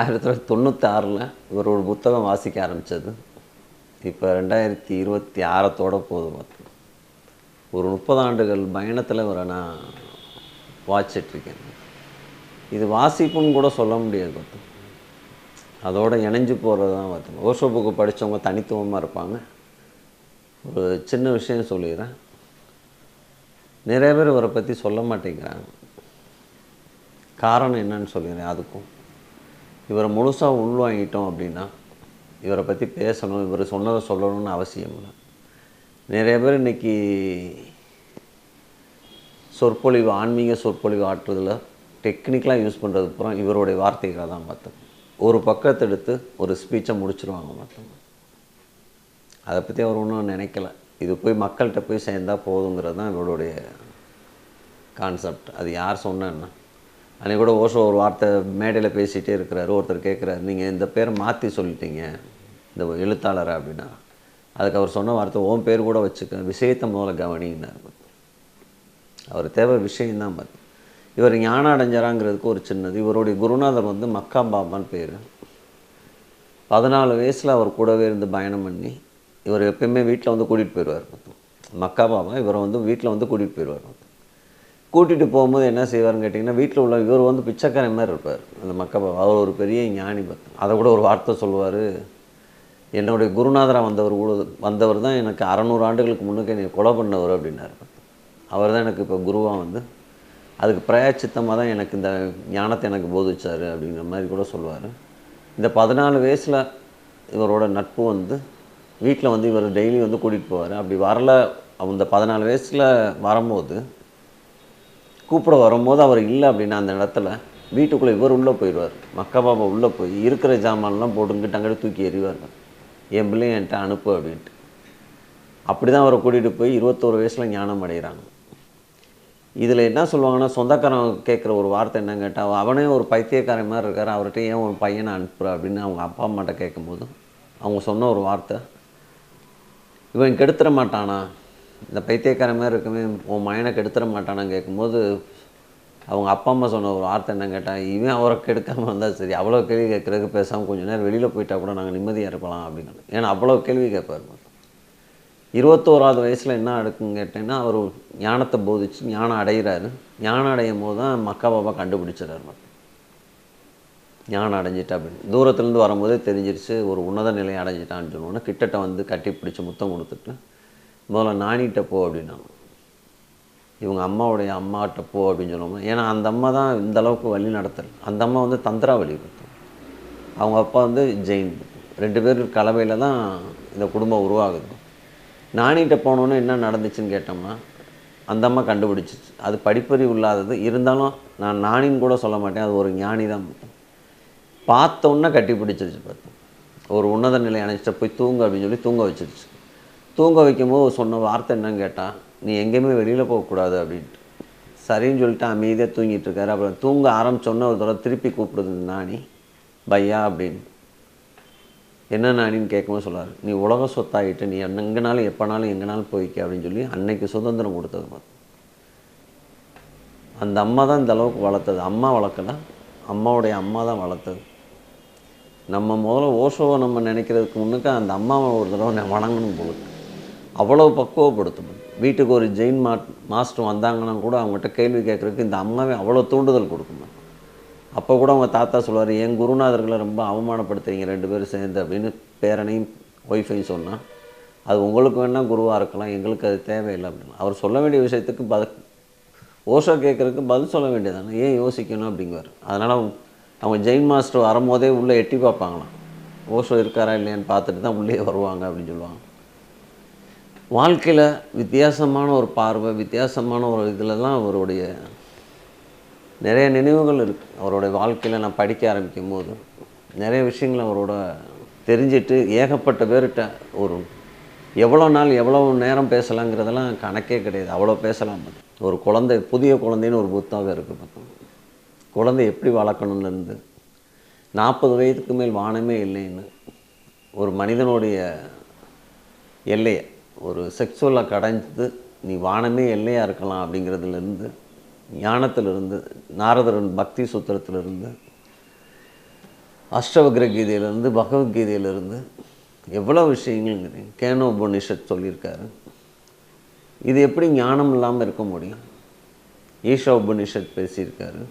ஆயிரத்தி தொள்ளாயிரத்தி தொண்ணூற்றி ஆறில் இவர் ஒரு புத்தகம் வாசிக்க ஆரம்பித்தது இப்போ ரெண்டாயிரத்தி இருபத்தி ஆறத்தோட போது பார்த்து ஒரு முப்பது ஆண்டுகள் பயணத்தில் இவரை நான் வாச்சிட்ருக்கேன் இது வாசிப்புன்னு கூட சொல்ல முடியாது பார்த்து அதோடு இணைஞ்சு போகிறது தான் பார்த்து ஓஷோ புக்கு படித்தவங்க தனித்துவமாக இருப்பாங்க. ஒரு சின்ன விஷயம் சொல்லிடுறேன். நிறைய பேர் இவரை பற்றி சொல்ல மாட்டேங்கிறாங்க. காரணம் என்னன்னு சொல்லிடுறேன் அதுக்கும். இவரை முழுசாக உள்வாங்கிட்டோம் அப்படின்னா இவரை பற்றி பேசணும் இவர் சொன்னதை சொல்லணும்னு அவசியம் இல்லை. நிறைய பேர் இன்றைக்கி சொற்பொழிவு ஆன்மீக சொற்பொழிவு ஆற்றுறதுல டெக்னிக்கலாக யூஸ் பண்ணுறது பூரா இவருடைய வார்த்தைகளை தான் பார்த்தோம். ஒரு பக்கத்தை எடுத்து ஒரு ஸ்பீச்சை முடிச்சிருவாங்க மற்றவங்க அதை பற்றி அவர் ஒன்றும் நினைக்கல. இது போய் மக்கள்கிட்ட போய் சேர்ந்தால் போதுங்கிறது தான் இவருடைய கான்செப்ட் அது யார் சொன்னேன்னா அன்றைக்கி கூட ஓஷோ ஒரு வார்த்தை மேடையில் பேசிகிட்டே இருக்கிறாரு. ஒருத்தர் கேட்குறாரு நீங்கள் இந்த பேரை மாற்றி சொல்லிட்டீங்க இந்த எழுத்தாளரை? அப்படின்னா அதுக்கு அவர் சொன்ன வார்த்தை ஓன் பேர் கூட வச்சுக்க விஷயத்தை முதல்ல கவனின்னார் அவர் தேவை விஷயந்தான் பார்த்து இவர் ஞானம் அடைஞ்சாராங்கிறதுக்கு ஒரு சின்னது. இவருடைய குருநாதர் வந்து மக்கா பாபான்னு பேர். பதினாலு வயசில் அவர் கூடவே இருந்து பயணம் பண்ணி இவர் எப்பயுமே வீட்டில் வந்து கூட்டிகிட்டு போயிடுவார் மக்கா பாபா இவரை வந்து வீட்டில் வந்து கூட்டிகிட்டு போயிடுவார் கூட்டிகிட்டு போகும்போது என்ன செய்வார்னு கேட்டிங்கன்னா வீட்டில் உள்ள இவர் வந்து பிச்சைக்காரன் மாதிரி இருப்பார். அந்த மக்கள் அவர் ஒரு பெரிய ஞானி பக்தன். அதை கூட ஒரு வார்த்தை சொல்லுவார். என்னுடைய குருநாதராக வந்தவர் கூட வந்தவர் தான் எனக்கு அறநூறு ஆண்டுகளுக்கு முன்னுக்கு என்னை கொலை பண்ணவர் அப்படின்னாரு. அவர் தான் எனக்கு இப்போ குருவாக வந்து அதுக்கு பிரயாச்சித்தமாக தான் எனக்கு இந்த ஞானத்தை எனக்கு போதிச்சார் அப்படிங்கிற மாதிரி கூட சொல்லுவார். இந்த பதினாலு வயசில் இவரோட நட்பு வந்து வீட்டில் வந்து இவர் டெய்லி வந்து கூட்டிகிட்டு போவார். அப்படி வரல அந்த பதினாலு வயசில் வரும்போது கூப்பிட வரும்போது அவர் இல்லை அப்படின்னா அந்த இடத்துல வீட்டுக்குள்ளே இவர் உள்ளே போயிடுவார். மக்கா பாபா உள்ளே போய் இருக்கிற ஜாமான்லாம் போட்டுங்கிட்டு அங்கே தூக்கி எறிவார் என் பிள்ளைங்க என்கிட்ட அனுப்பு அப்படின்ட்டு. அப்படி தான் அவரை கூட்டிகிட்டு போய் இருபத்தோரு வயசில் ஞானம் அடைகிறாங்க. இதில் என்ன சொல்லுவாங்கன்னா சொந்தக்காரன் கேட்குற ஒரு வார்த்தை என்ன கேட்டால் அவனே ஒரு பைத்தியக்காரன் மாதிரி இருக்கார் அவர்கிட்ட ஏன் ஒரு பையனை அனுப்புகிற அப்படின்னு அவங்க அப்பா அம்மாட்ட கேட்கும்போது அவங்க சொன்ன ஒரு வார்த்தை இவன் கெடுத்துட மாட்டானா? இந்த பைத்தியக்காரன் மாதிரி இருக்குமே உன் மயனை கெடுத்துட மாட்டானான்னு கேட்கும்போது அவங்க அப்பா அம்மா சொன்ன ஒரு வார்த்தை என்ன கேட்டால் இவன் அவரை கெடுக்காமல் வந்தால் சரி அவ்வளோ கேள்வி கேட்குறதுக்கு பேசாமல் கொஞ்சம் நேரம் வெளியில் போயிட்டா கூட நாங்கள் நிம்மதியாக இருக்கலாம் அப்படின்னு. ஏன்னா அவ்வளோ கேள்வி கேட்பார் இருபத்தோராவது வயசில் என்ன அடுக்குன்னு கேட்டேன்னா அவர் ஞானத்தை போதிச்சு ஞானம் அடைகிறாரு ஞானம் அடையும் போது தான் மக்கா பாபா கண்டுபிடிச்சிடறாரு மட்டும் ஞானம் அடைஞ்சிட்டா அப்படின்னு தூரத்துலேருந்து வரும்போதே தெரிஞ்சிருச்சு ஒரு உன்னத நிலையை அடைஞ்சிட்டான்னு சொன்னோன்னே கிட்டட்ட வந்து கட்டி பிடிச்சி முத்தம் கொடுத்துட்டு முதல்ல நானிட்ட போ அப்படின்னாங்க. இவங்க அம்மாவுடைய அம்மாட்ட போ அப்படின்னு சொல்லுவோம் ஏன்னா அந்த அம்மா தான் இந்த அளவுக்கு வழி நடத்தல் அந்த அம்மா வந்து தந்திரா வழி அவங்க அப்பா வந்து ஜெயின். ரெண்டு பேர் கலவையில் தான் இந்த குடும்பம் உருவாகுது. நானிட்ட போனோன்னு என்ன நடந்துச்சுன்னு கேட்டோம்னா அந்த அம்மா கண்டுபிடிச்சிச்சு. அது படிப்பறிவு இல்லாதது. இருந்தாலும் நான் நானின்னு கூட சொல்ல மாட்டேன். அது ஒரு ஞானி தான். பார்த்த கட்டி பிடிச்சிருச்சு பார்த்தோம் ஒரு உன்னத நிலை அணைச்சிட்ட போய் தூங்க அப்படின்னு சொல்லி தூங்க வச்சிருச்சு. தூங்க வைக்கும்போது சொன்ன வார்த்தை என்னன்னு கேட்டால் நீ எங்கேயுமே வெளியில் போகக்கூடாது அப்படின்ட்டு. சரின்னு சொல்லிட்டு அமைதியாக தூங்கிட்டு இருக்காரு. அப்புறம் தூங்க ஆரம்பிச்சோன்னே ஒரு தடவை திருப்பி கூப்பிடுது நானி பையா அப்படின்னு. என்ன நானின்னு கேட்கும்போது சொல்லார் நீ உலக சொத்தாகிட்டு நீ எங்கனாலும் எப்போனாலும் எங்கனாலும் போய்க்க அப்படின்னு சொல்லி அன்னைக்கு சுதந்திரம் கொடுத்தது பார்த்து அந்த அம்மா தான் இந்த அளவுக்கு வளர்த்தது. அம்மா வளர்க்கல அம்மாவுடைய அம்மா தான் வளர்த்தது. நம்ம முதல்ல ஓஷோவை நம்ம நினைக்கிறதுக்கு முன்னுக்கு அந்த அம்மாவை ஒரு தடவை வணங்கணும் போல அவ்வளோ பக்குவப்படுத்தணும் வீட்டுக்கு ஒரு ஜெயின் மா மாஸ்டர் வந்தாங்கன்னா கூட அவங்ககிட்ட கேள்வி கேட்குறதுக்கு இந்த அம்மாவே அவ்வளோ தூண்டுதல் கொடுக்குமா. அப்போ கூட அவங்க தாத்தா சொல்லுவார் என் குருநாதர்களை ரொம்ப அவமானப்படுத்துறீங்க ரெண்டு பேரும் சேர்ந்து அப்படின்னு பேரனையும் ஒய்ஃபையும் சொன்னால் அது உங்களுக்கு வேணால் குருவாக இருக்கலாம் எங்களுக்கு அது தேவையில்லை அப்படின்னு. அவர் சொல்ல வேண்டிய விஷயத்துக்கு பதில் ஓஷோ கேட்குறதுக்கு பதில் சொல்ல வேண்டியதானே ஏன் யோசிக்கணும்? அப்படிங்குவார். அதனால் அவங்க ஜெயின் மாஸ்டர் வரும்போதே உள்ளே எட்டி பார்ப்பாங்களாம். ஓஷோ இருக்காரா இல்லையான்னு பார்த்துட்டு தான் உள்ளே வருவாங்க அப்படின்னு சொல்லுவாங்க. வாழ்க்கையில் வித்தியாசமான ஒரு பார்வை வித்தியாசமான ஒரு இதிலலாம் அவருடைய நிறைய நினைவுகள் இருக்குது அவருடைய வாழ்க்கையில் நான் படிக்க ஆரம்பிக்கும் போது நிறைய விஷயங்கள் அவரோட தெரிஞ்சிட்டு ஏகப்பட்ட பேர்கிட்ட ஒரு எவ்வளோ நாள் எவ்வளோ நேரம் பேசலாங்கிறதெல்லாம் கணக்கே கிடையாது. அவ்வளோ பேசலாம் ஒரு குழந்தை புதிய குழந்தைன்னு ஒரு புத்தகம் இருக்குது பார்த்தோம் குழந்தை எப்படி வளர்க்கணும்னு இருந்து நாற்பது வயதுக்கு மேல் வானமே இல்லைன்னு ஒரு மனிதனுடைய எல்லையை ஒரு செக்ஸுவலாக கடைஞ்சது நீ வானமே எல்லையாக இருக்கலாம் அப்படிங்கிறதுலேருந்து ஞானத்திலிருந்து நாரதரன் பக்தி சூத்திரத்திலிருந்து அஷ்டவக்ர கீதையிலேருந்து பகவத்கீதையிலேருந்து எவ்வளோ விஷயங்கள் கேனோ உபனிஷத் சொல்லியிருக்காரு. இது எப்படி ஞானம் இல்லாமல் இருக்க முடியும்? ஈஷா உபனிஷத் பேசியிருக்காரு.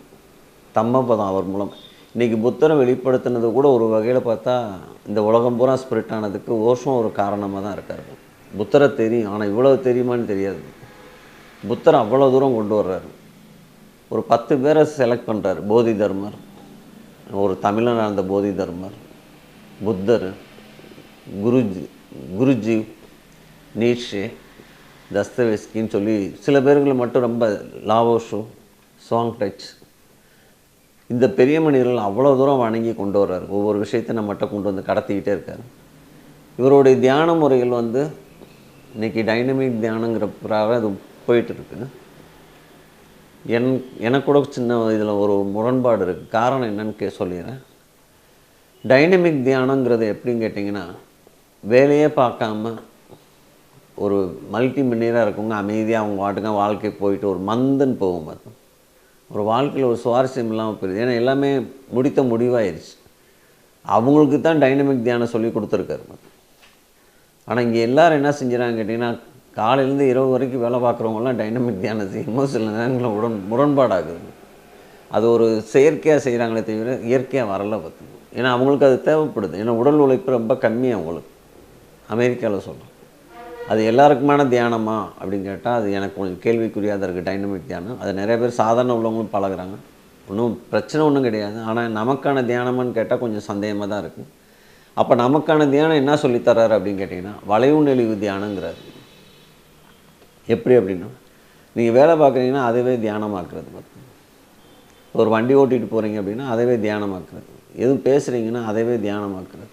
தம்மபதம் அவர் மூலம். இன்றைக்கி புத்தரை வெளிப்படுத்தினது கூட ஒரு வகையில் பார்த்தா இந்த உலகம் பூரா ஸ்பிரிட் ஆனதுக்கு ஓஷம் ஒரு காரணமாக தான் இருக்கார். புத்தரை தெரியும் ஆனால் இவ்வளோ தெரியுமான்னு தெரியாது. புத்தர் அவ்வளோ தூரம் கொண்டு வர்றாரு. ஒரு பத்து பேரை செலக்ட் பண்ணுறாரு போதி தர்மர். ஒரு தமிழன் அந்த போதி தர்மர் புத்தர் குருஜி குருஜி நீட்ஷே தஸ்தவேஸ்கின்னு சொல்லி சில பேர்களை மட்டும் ரொம்ப லாவோஷோ சாங் டச் இந்த பெரிய மனிதர்கள் அவ்வளோ தூரம் வணங்கி கொண்டு வர்றார். ஒவ்வொரு விஷயத்தை நம்மகிட்ட கொண்டு வந்து கடத்திக்கிட்டே இருக்கார். இவருடைய தியான முறைகள் வந்து இன்றைக்கி டைனமிக் தியானங்கிற பிறகு அது போயிட்டுருக்கு. என் எனக்கு கூட சின்ன இதில் ஒரு முரண்பாடு இருக்குது காரணம் என்னன்னு கே சொல்லிடுறேன். டைனமிக் தியானங்கிறது எப்படின்னு கேட்டிங்கன்னா வேலையே பார்க்காம ஒரு மல்டி மில்லியராக இருக்கவங்க அமைதியாக அவங்க வாட்டுங்க வாழ்க்கை போயிட்டு ஒரு மந்தன் போகும் பார்த்தோம் ஒரு வாழ்க்கையில் ஒரு சுவாரஸ்யம் இல்லாமல் போயிடுது ஏன்னா எல்லாமே முடித்த முடிவாயிருச்சு. அவங்களுக்கு தான் டைனமிக் தியானம் சொல்லி கொடுத்துருக்காரு ஆனால் இங்கே எல்லோரும் என்ன செஞ்சுறாங்க கேட்டிங்கன்னா காலையிலேருந்து இரவு வரைக்கும் வேலை பார்க்குறவங்களாம் டைனமிக் தியானம் செய்யும்போது சில நேரங்களில் உடன் முரண்பாடாகுது. அது ஒரு செயற்கையாக செய்கிறாங்களே தவிர இயற்கையாக வரல பார்த்துக்கணும் ஏன்னா அவங்களுக்கு அது தேவைப்படுது. ஏன்னா உடல் உழைப்பு ரொம்ப கம்மி அவங்களுக்கு. அமெரிக்காவில் சொல்கிறோம் அது எல்லாருக்குமான தியானமா அப்படின்னு கேட்டால் அது எனக்கு கொஞ்சம் கேள்விக்குரியாத இருக்குது டைனமிக் தியானம். அது நிறைய பேர் சாதாரண உள்ளவங்களும் பழகுறாங்க. ஒன்றும் பிரச்சனை ஒன்றும் கிடையாது. ஆனால் நமக்கான தியானமான்னு கேட்டால் கொஞ்சம் சந்தேகமாக தான் இருக்குது அப்போ நமக்கான தியானம் என்ன சொல்லித்தர்றாரு அப்படின்னு கேட்டிங்கன்னா வளைவு நெளிவு தியானங்கிறாரு. எப்படி அப்படின்னா நீங்கள் வேலை பார்க்குறீங்கன்னா அதுவே தியானமாக்குறது பார்த்து ஒரு வண்டி ஓட்டிகிட்டு போகிறீங்க அப்படின்னா அதவே தியானமாக்குறது. எதுவும் பேசுகிறீங்கன்னா அதவே தியானமாக்குறது.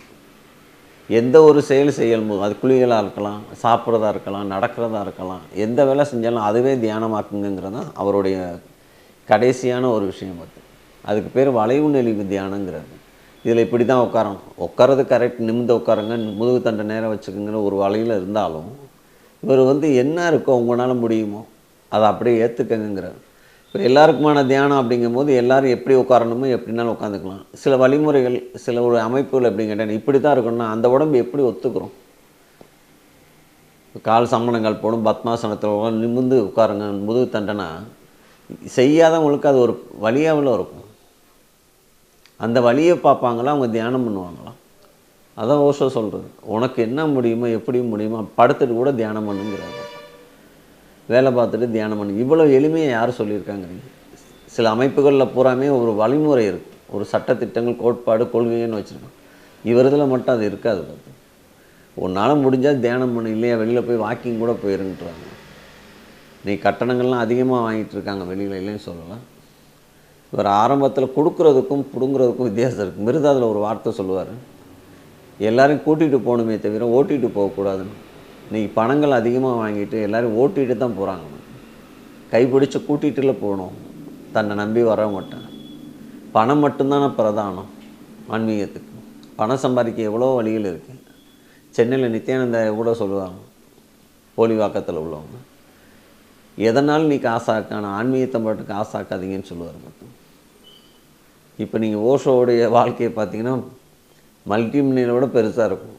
எந்த ஒரு செயல் செய்யும் போது அது குளிகளாக இருக்கலாம் சாப்பிட்றதா இருக்கலாம் நடக்கிறதா இருக்கலாம் எந்த வேலை செஞ்சாலும் அதுவே தியானமாக்குங்கிறது தான் அவருடைய கடைசியான ஒரு விஷயம் பார்த்து அதுக்கு பேர் வளைவு நெளிவு தியானங்கிறது இதில் இப்படி தான் உட்காரணும். உட்காரது கரெக்ட் நிமிந்து உட்காருங்க முதுகு தண்டை நேரம் வச்சுக்கோங்கன்னு ஒரு வலையில் இருந்தாலும் இவர் வந்து என்ன இருக்கோ உங்களால் முடியுமோ அதை அப்படியே ஏற்றுக்கங்கிறார் இப்போ எல்லாருக்குமான தியானம் அப்படிங்கும்போது எல்லோரும் எப்படி உட்காரணுமோ எப்படினாலும் உட்காந்துக்கலாம். சில வழிமுறைகள் சில ஒரு அமைப்புகள் அப்படின்னு கேட்டால் இப்படி தான் இருக்கணும்னா அந்த உடம்பு எப்படி ஒத்துக்கிறோம்? கால் சம்மணங்கள் போடும் பத்மாசனத்தில் நிமிந்து உட்காருங்க முதுகு தண்டனா. செய்யாதவங்களுக்கு அது ஒரு வழியாவில் இருக்கும். அந்த வழியை பார்ப்பாங்களா அவங்க தியானம் பண்ணுவாங்களாம் அதான் ஓஷோ சொல்கிறது உனக்கு என்ன முடியுமோ எப்படி முடியுமோ படுத்துட்டு கூட தியானம் பண்ணுங்கிறாங்க வேலை பார்த்துட்டு தியானம் பண்ணு. இவ்வளோ எளிமையாக யார் சொல்லியிருக்காங்கிறீங்க சில அமைப்புகளில் பூராமே ஒரு வழிமுறை இருக்குது ஒரு சட்டத்திட்டங்கள் கோட்பாடு கொள்கைன்னு வச்சுருக்கோம் இவர் இதில் மட்டும் அது இருக்காது பார்த்து. உன்னால் முடிஞ்சால் தியானம் பண்ணு இல்லையா வெளியில் போய் வாக்கிங் கூட போயிருன்றாங்க. நீ கட்டணங்கள்லாம் அதிகமாக வாங்கிட்டு இருக்காங்க வெளியில் இல்லைன்னு சொல்லலாம். இவர் ஆரம்பத்தில் கொடுக்குறதுக்கும் பிடுங்குறதுக்கும் வித்தியாசம் இருக்குது மிருதாதில் ஒரு வார்த்தை சொல்லுவார். எல்லோரையும் கூட்டிகிட்டு போகணுமே தவிர ஓட்டிகிட்டு போகக்கூடாதுன்னு இன்றைக்கி பணங்கள் அதிகமாக வாங்கிட்டு எல்லோரும் ஓட்டிகிட்டு தான் போகிறாங்க கைப்பிடிச்சு கூட்டிகிட்டுல போகணும். தன்னை நம்பி வரவங்கட்ட பணம் மட்டும்தானே பிரதானம் ஆன்மீகத்துக்கு. பணம் சம்பாதிக்க எவ்வளோ வழிகள் இருக்குது சென்னையில் நித்யானந்த கூட சொல்லுவாங்க. போலிவாக்கத்தில் உள்ளவங்க. எதனால் நீ காசாக்கான ஆன்மீகத்தை மட்டும் காசாக்காதீங்கன்னு சொல்லுவார் மட்டும் இப்போ நீங்கள் ஓஷோவுடைய வாழ்க்கையை பார்த்தீங்கன்னா மல்டி விட பெருசாக இருக்கும்.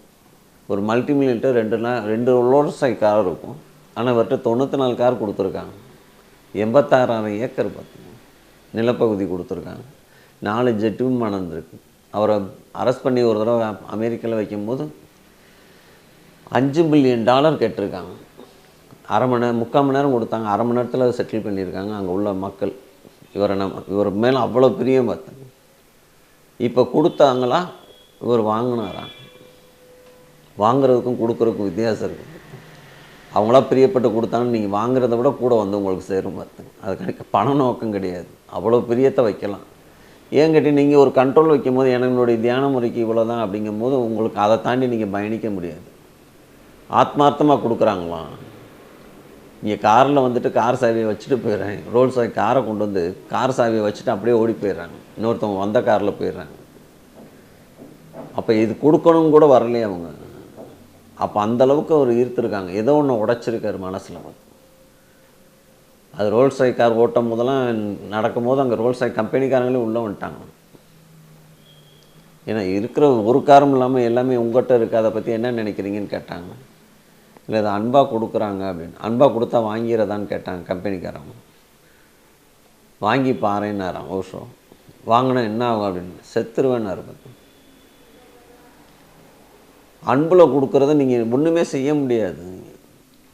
ஒரு மல்டிமில்லியன்ட்டு ரெண்டு நாள் ரெண்டு ரோல்ஸை கார் இருக்கும். ஆனால் இவர்கிட்ட தொண்ணூற்றி நாலு கார் கொடுத்துருக்காங்க. எண்பத்தாறாயிரம் ஏக்கர் பார்த்தீங்கன்னா நிலப்பகுதி கொடுத்துருக்காங்க. நாலு ஜெட்டும் மணந்துருக்கு அவரை அரெஸ்ட் பண்ணி ஒரு தடவை அமெரிக்காவில் வைக்கும்போது அஞ்சு பில்லியன் டாலர் கேட்டிருக்காங்க. அரை மணி நேரம் முக்கால் மணி நேரம் கொடுத்தாங்க. அரை மணி நேரத்தில் செட்டில் பண்ணியிருக்காங்க. அங்கே உள்ள மக்கள் இவரை நம்ம இவர் மேலே அவ்வளோ பிரியம் பார்த்தாங்க இப்போ கொடுத்தாங்களா? இவர் வாங்கினாரா? வாங்குறதுக்கும் கொடுக்குறதுக்கும் வித்தியாசம் இருக்குது அவங்களா பிரியப்பட்டு கொடுத்தாங்கன்னு நீங்கள் வாங்குறத விட கூட வந்து உங்களுக்கு சேரும் பார்த்துங்க அது கிடைக்க பண நோக்கம் கிடையாது. அவ்வளோ பிரியத்தை வைக்கலாம். ஏன் கேட்டி நீங்கள் ஒரு கண்ட்ரோல் வைக்கும் போது என்னுடைய தியான முறைக்கு இவ்வளோ தான் அப்படிங்கும்போது உங்களுக்கு அதை தாண்டி நீங்கள் பயணிக்க முடியாது. ஆத்மார்த்தமாக கொடுக்குறாங்களாம். நீங்கள் காரில் வந்துட்டு கார் சாவியை வச்சுட்டு போயிடுறேன் ரோல் சாவி காரை கொண்டு வந்து கார் சாவியை வச்சுட்டு அப்படியே ஓடி போயிடுறாங்க. இன்னொருத்தவங்க வந்த காரில் போயிடுறாங்க. அப்போ இது கொடுக்கணும் கூட வரலையே அவங்க. அப்போ அந்த அளவுக்கு அவர் ஈர்த்துருக்காங்க ஏதோ ஒன்று உடைச்சிருக்காரு மனசில் அது ரோல் சாய் கார் ஓட்டும் போதெல்லாம் நடக்கும் போது அங்கே ரோல் சாய் கம்பெனிக்காரங்களே உள்ளே வந்துட்டாங்க. ஏன்னா இருக்கிற ஒரு காரம் இல்லாமல் எல்லாமே உங்கள்கிட்ட இருக்காத அதை பற்றி என்ன நினைக்கிறீங்கன்னு கேட்டாங்க. இல்லை இதை அன்பாக கொடுக்குறாங்க அப்படின்னு. அன்பாக கொடுத்தா வாங்கிறதான்னு கேட்டாங்க கம்பெனிக்காரங்க வாங்கி பாருன்னாரான் ஓஷோ. வாங்கினா என்ன ஆகும் அப்படின்னு. செத்துருவேன்னு பார்த்து அன்பில் கொடுக்குறத நீங்கள் ஒன்றுமே செய்ய முடியாது.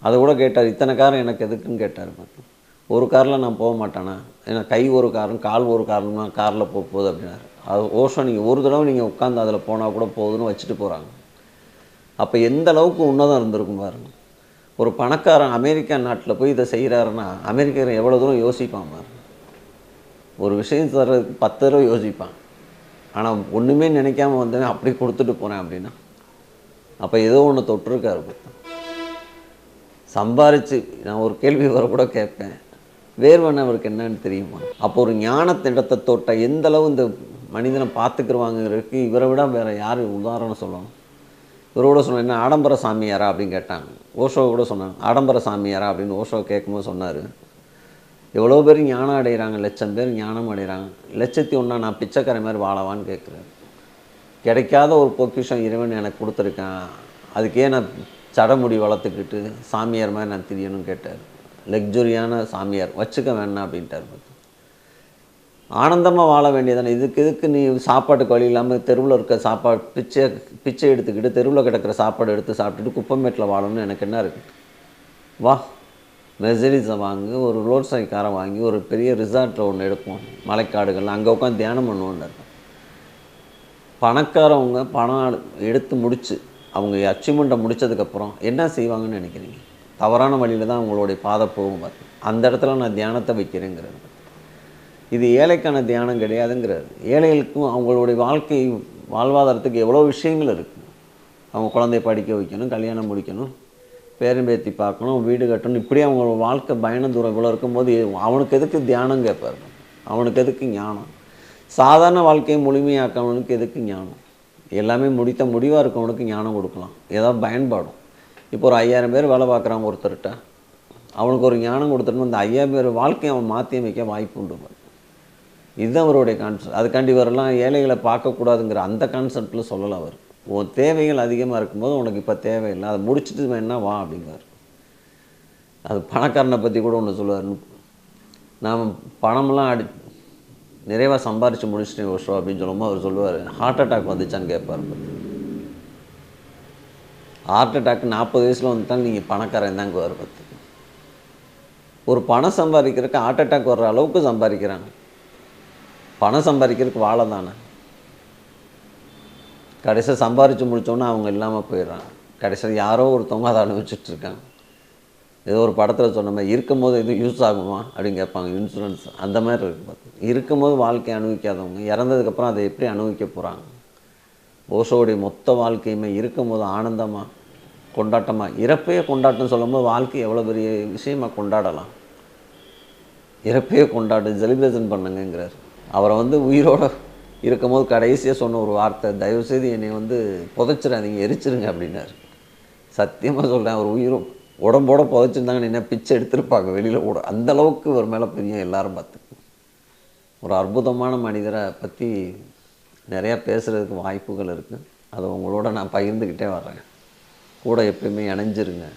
அதை கூட கேட்டார் இத்தனை காரம் எனக்கு எதுக்குன்னு கேட்டார் பார்த்து ஒரு காரில் நான் போக மாட்டேனா? ஏன்னா கை ஒரு காரம் கால் ஒரு காரணம்னா காரில் போக போகுது அப்படின்னாரு. அது ஓஷோ நீங்கள் ஒரு தடவை நீங்கள் உட்காந்து அதில் போனால் கூட போகுதுன்னு வச்சுட்டு போகிறாங்க அப்போ எந்த அளவுக்கு உன்னதம் இருந்திருக்கும் பாருங்க. ஒரு பணக்காரன் அமெரிக்கா நாட்டில் போய் இதை செய்கிறாருன்னா அமெரிக்கர் எவ்வளோ தூரம் யோசிப்பான் பாருங்க. ஒரு விஷயம் தர்றதுக்கு பத்து தடவை யோசிப்பான். ஆனால் ஒன்றுமே நினைக்காம வந்தேன் அப்படி கொடுத்துட்டு போனேன் அப்படின்னா அப்போ ஏதோ ஒன்று தொட்டிருக்காரு பார்த்தா சம்பாரித்து நான் ஒரு கேள்வி வர கூட கேட்பேன். வேர்வன் அவருக்கு என்னன்னு தெரியுமா? அப்போ ஒரு ஞானத்திடத்தை தொட்ட எந்தளவு இந்த மனிதனை பார்த்துக்குருவாங்கிறதுக்கு இவரை விட வேறு யார் உதாரணம் சொல்லணும்? இவரோட சொன்ன என்ன ஆடம்பர சாமியாரா அப்படின்னு கேட்டாங்க. ஓஷோ கூட சொன்னாங்க. ஆடம்பர சாமியாரா அப்படின்னு ஓஷோ கேட்கும்போது சொன்னார். எவ்வளோ பேர் ஞானம் அடைகிறாங்க லட்சம் பேர் ஞானம் அடைகிறாங்க. லட்சத்தி ஒன்றா நான் பிச்சைக்கார மாதிரி வாழவான்னு கேட்குறேன் கிடைக்காத ஒரு பொக்கிஷம் இறைவன் எனக்கு கொடுத்துருக்கான். அதுக்கே நான் சடமுடி வளர்த்துக்கிட்டு சாமியார் மாதிரி நான் திரியணும்னு கேட்டார். லக்ஸுரியான சாமியார். வச்சுக்க வேணாம் அப்படின்ட்டார். பார்த்து ஆனந்தமாக வாழ வேண்டியதானே இதுக்கு இதுக்கு நீ சாப்பாட்டுக்கு வழி இல்லாமல் தெருவில் இருக்க சாப்பாடு பிச்சை பிச்சை எடுத்துக்கிட்டு தெருவில் கிடக்கிற சாப்பாடு எடுத்து சாப்பிட்டுட்டு குப்பமேட்டில் வாழணும்னு எனக்கு என்ன இருக்குது வா மெசரிஸை வாங்கி ஒரு ரோட் சைட் காரை வாங்கி ஒரு பெரிய ரிசார்ட்டில் ஒன்று எடுப்போம். மலைக்காடுகள் அங்கே உட்காந்து தியானம் பண்ணுவோன்னு பணக்காரவங்க பணம் எடுத்து முடித்து அவங்க அச்சீவ்மெண்ட்டை முடிச்சதுக்கப்புறம் என்ன செய்வாங்கன்னு நினைக்கிறீங்க? தவறான வழியில் தான் அவங்களுடைய பாதை போகும் பார்த்து அந்த இடத்துல நான் தியானத்தை வைக்கிறேங்கிறது. இது ஏழைக்கான தியானம் கிடையாதுங்கிறாரு. ஏழைகளுக்கும் அவங்களுடைய வாழ்க்கை வாழ்வாதாரத்துக்கு எவ்வளோ விஷயங்கள் இருக்குது அவங்க குழந்தைய படிக்க வைக்கணும் கல்யாணம் முடிக்கணும் பேரம்பேத்தி பார்க்கணும் வீடு கட்டணும். இப்படி அவங்க வாழ்க்கை பயண தூரம் இவ்வளோ இருக்கும்போது அவனுக்கு எதுக்கு தியானம் கேட்பாரு? அவனுக்கு எதுக்கு ஞானம்? சாதாரண வாழ்க்கையை முழுமையாக்கவனுக்கு எதுக்கு ஞானம்? எல்லாமே முடித்த முடிவாக இருக்கவனுக்கு ஞானம் கொடுக்கலாம். ஏதாவது பயன்பாடும். இப்போ ஒரு ஐயாயிரம் பேர் வேலை பார்க்குறாங்க ஒருத்தர்கிட்ட. அவனுக்கு ஒரு ஞானம் கொடுத்துட்டு அந்த ஐயாயிரம் பேர் வாழ்க்கையை அவன் மாற்றி அமைக்க வாய்ப்பு உண்டு இதுதான் அவருடைய கான்செப்ட் அதுக்காண்டி வரலாம் ஏழைகளை பார்க்கக்கூடாதுங்கிற அந்த கான்செப்டில் சொல்லலாம் அவர். உன் தேவைகள் அதிகமாக இருக்கும்போது உனக்கு இப்போ தேவையில்லை. அதை முடிச்சுட்டு வேணா வா அப்படிங்கிறார். அது பணக்காரனை பற்றி கூட ஒன்று சொல்லுவார். நாம் பணமெல்லாம் அடி நிறைவாக சம்பாரித்து முடிச்சிட்டேன் ஒரு ஷோ அப்படின்னு சொல்லும்போது அவர் சொல்லுவார் ஹார்ட் அட்டாக் வந்துச்சான்னு கேட்பார் ஹார்ட் அட்டாக் நாற்பது வயசில் வந்துட்டாலும் நீங்கள் பணக்காரன் தாங்க வர பத்து. ஒரு பணம் சம்பாதிக்கிறதுக்கு ஹார்ட் அட்டாக் வர்ற அளவுக்கு சம்பாதிக்கிறாங்க. பணம் சம்பாதிக்கிறதுக்கு வாழை தானே? கடைசியாக சம்பாரித்து முடித்தோன்னே அவங்க இல்லாமல் போயிடுறாங்க. கடைசியில் யாரோ ஒருத்தவங்க அதை அனுபவிச்சுட்டு இருக்காங்க. ஏதோ ஒரு படத்தில் சொன்ன மாதிரி இருக்கும்போது இது யூஸ் ஆகுமா அப்படின்னு கேட்பாங்க இன்சூரன்ஸ் அந்த மாதிரி இருக்குது பார்த்து. இருக்கும்போது வாழ்க்கையை அனுபவிக்காதவங்க இறந்ததுக்கப்புறம் அதை எப்படி அனுபவிக்க போகிறாங்க ஓஷோடைய மொத்த வாழ்க்கையுமே இருக்கும்போது ஆனந்தமாக கொண்டாட்டமாக இறப்பையே கொண்டாட்டம் சொல்லும்போது வாழ்க்கை எவ்வளோ பெரிய விஷயமா கொண்டாடலாம்? இறப்பையே கொண்டாடு செலிப்ரேஷன் பண்ணுங்கங்கிறார். அவரை வந்து உயிரோட இருக்கும்போது கடைசியாக சொன்ன ஒரு வார்த்தை தயவுசெய்து என்னை வந்து புதைச்சிடாதீங்க எரிச்சிருங்க அப்படின்னாரு. சத்தியமாக சொல்கிறேன் அவர் உயிரும் உடம்போட புதைச்சிருந்தாங்க என்ன பிச்சை எடுத்திருப்பாங்க வெளியில் ஓட அந்த அளவுக்கு ஒரு மேலே பெரிய எல்லாரும் பார்த்து ஒரு அற்புதமான மனிதரை பற்றி நிறையா பேசுகிறதுக்கு வாய்ப்புகள் இருக்குது அதை உங்களோட நான் பகிர்ந்துக்கிட்டே வர்றேன். கூட எப்பயுமே இணைஞ்சிருங்க.